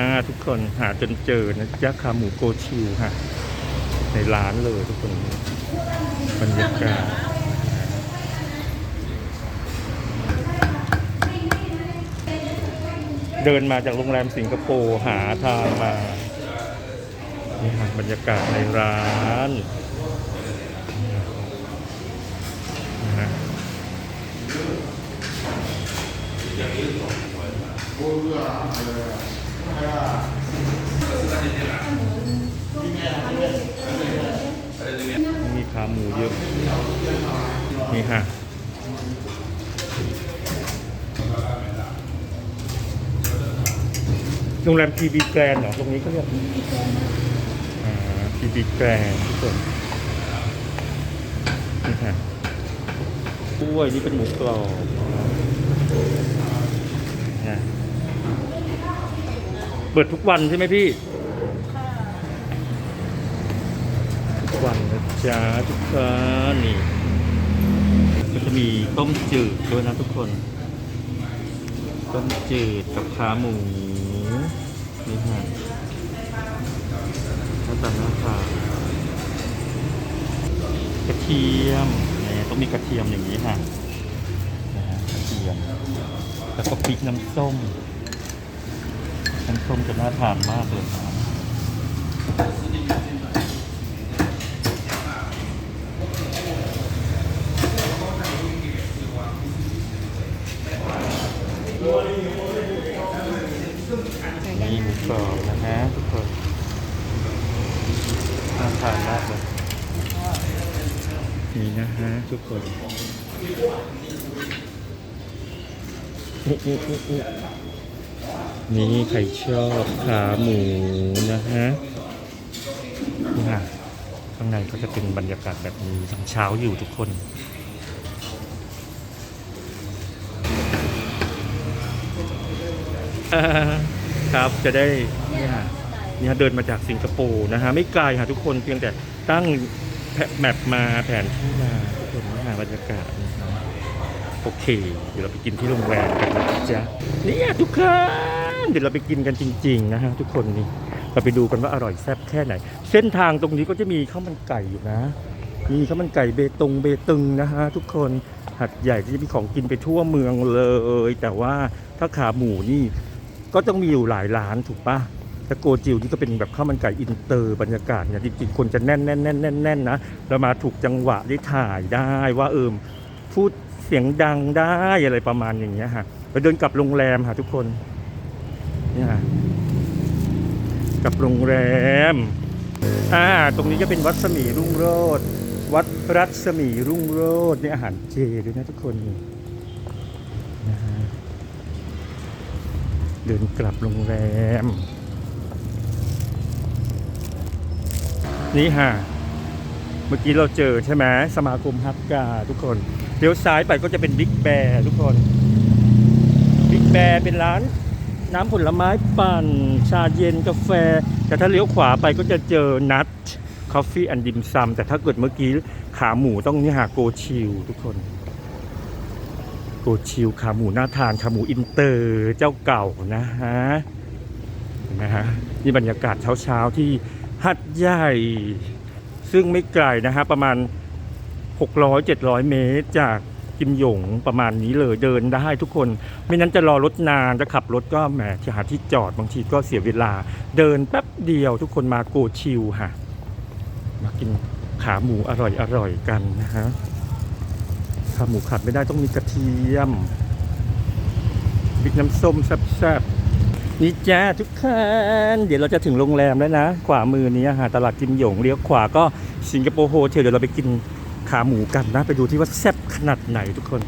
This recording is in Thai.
อ่าทุกคนหาจนเจอนะจ๊ะขาหมูโกชิวค่ะ ในร้านเลยทุกคนบรรยากาศเดินมาจากโรงแรมสิงคโปร์หาทางมานี่ค่ะบรรยากาศในร้านนะฮะ มีขาหมูเยอะ นี่ฮะโรงแรมพีบีแกรนเหรอ ตรงนี้ก็เรียกอ่าพีบีแกรนทุกคนนี่ฮะกล้วยนี่เป็นหมูกรอบนะ เปิดทุกวันใช่ไหมพี่ทุกวันนะจ๊ะทุกคนนี่ก็จะมีต้มจืดด้วยนะทุกคน ต้มจืดกับขาหมูนี่ฮะหน้าตาหน้าตากระเทียมนี่ต้องมีกระเทียมอย่างนี้ค่ะนะฮะกระเทียม แล้วก็พริกน้ำส้ม น้ำส้มจะน่าทานมากเลยนะนี่หมูกรอบนะฮะทุกคนน่าทานมากเลยนี่นะฮะทุกคนอุ๊อุ๊อุ๊อุ๊ นี่ใครชอบขาหมูนะฮะนี่ค่ะข้างในก็จะเป็นบรรยากาศแบบนี้ทั้งเช้าอยู่ทุกคน ครับจะได้เนี่ยเนี่ยเดินมาจากสิงคโปร์นะฮะไม่ไกลค่ะทุกคนเพียงแต่ตั้งแมปมาแผนที่มาทุกคนนะฮะบรรยากาศโอเค เดี๋ยวเราไปกินที่โรงแรมกันนะจ๊ะเนี่ยทุกคน เดี๋ยวเราไปกินกันจริง ๆ นะฮะทุกคนนี่เราไปดูกันว่าอร่อยแซ่บแค่ไหน เส้นทางตรงนี้ก็จะมีข้าวมันไก่อยู่นะมีข้าวมันไก่เบตงเบตึงนะฮะทุกคนหัดใหญ่ก็จะมีของกินไปทั่วเมืองเลย แต่ว่าถ้าขาหมูนี่ก็ต้องมีอยู่หลายร้านถูกปะแต่โกจิวนี่ก็เป็นแบบข้าวมันไก่อินเตอร์บรรยากาศเนี่ยจริงๆคนจะแน่นแน่นแน่นแน่นแน่นนะเรามาถูกจังหวะได้ถ่ายได้ว่าเอิมพูดเสียงดังได้อะไรประมาณอย่างเงี้ยฮะเราเดินกลับโรงแรมค่ะทุกคน เนี่ยกับโรงแรม อ่า ตรงนี้จะเป็นวัดสมีรุ่งโรจน์วัดรัศมีรุ่งโรจน์นี่อาหารเจด้วยนะทุกคนนะเดินกลับโรงแรม นี่ฮะเมื่อกี้เราเจอใช่ไหมสมาคมฮับกาทุกคนเลี้ยวซ้ายไปก็จะเป็นบิ๊กแบร์ทุกคนบิ๊กแบร์เป็นร้าน น้ำผลไม้ปั่น ชาเย็นกาแฟ แต่ถ้าเลี้ยวขวาไปก็จะเจอนัทคอฟฟี่แอนดิมซัมแต่ถ้าเกิดเมื่อกี้ขาหมูต้องนี่ฮะโกชิวทุกคน โกชิวขาหมูน่าทานขาหมูอินเตอร์เจ้าเก่านะฮะนะฮะนี่บรรยากาศเช้าๆที่หัดใหญ่ ซึ่งไม่ไกลนะฮะประมาณ 600-700 เมตรจาก กิมหยงประมาณนี้เลยเดินได้ทุกคน ไม่นั้นจะรอรถนานจะขับรถก็แหมจะหาที่จอดบางทีก็เสียเวลา เดินแป๊บเดียวทุกคนมาโกชิวฮะมากินขาหมูอร่อยๆกันนะฮะขาหมูขัดไม่ได้ต้องมีกระเทียมพริกน้ำส้มแซ่บๆนี่จ้าทุกคนเดี๋ยวเราจะถึงโรงแรมแล้วนะ ขวามือนี้อาหารตลาดกิมหยงเลี้ยวขวาก็สิงคโปร์โฮเทลเดี๋ยวเราไปกิน ขาหมูกันนะ ไปดูที่ว่าแซ่บขนาดไหนทุกคน